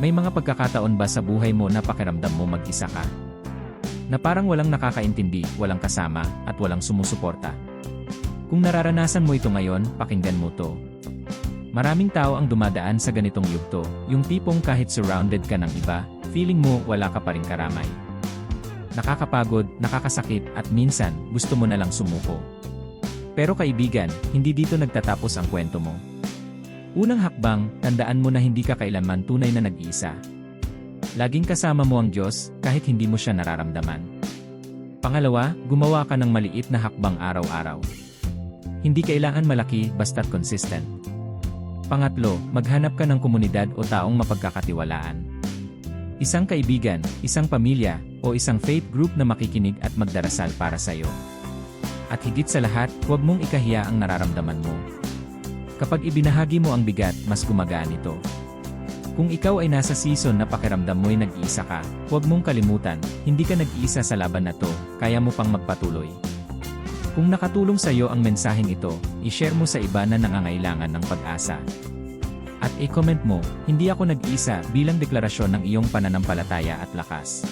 May mga pagkakataon ba sa buhay mo na pakiramdam mo mag-isa ka? Na parang walang nakakaintindi, walang kasama, at walang sumusuporta. Kung nararanasan mo ito ngayon, pakinggan mo to. Maraming tao ang dumadaan sa ganitong yugto, yung tipong kahit surrounded ka ng iba, feeling mo wala ka pa rin karamay. Nakakapagod, nakakasakit, at minsan, gusto mo na lang sumuko. Pero kaibigan, hindi dito nagtatapos ang kwento mo. Unang hakbang, tandaan mo na hindi ka kailanman tunay na nag-iisa. Laging kasama mo ang Diyos, kahit hindi mo siya nararamdaman. Pangalawa, gumawa ka ng maliit na hakbang araw-araw. Hindi kailangan malaki, basta't consistent. Pangatlo, maghanap ka ng komunidad o taong mapagkakatiwalaan. Isang kaibigan, isang pamilya, o isang faith group na makikinig at magdarasal para sa iyo. At higit sa lahat, huwag mong ikahiya ang nararamdaman mo. Kapag ibinahagi mo ang bigat, mas gumagaan ito. Kung ikaw ay nasa season na pakiramdam mo'y nag-iisa ka, huwag mong kalimutan, hindi ka nag-iisa sa laban na to, kaya mo pang magpatuloy. Kung nakatulong sa iyo ang mensaheng ito, i-share mo sa iba na nangangailangan ng pag-asa. At i-comment mo, hindi ako nag-isa bilang deklarasyon ng iyong pananampalataya at lakas.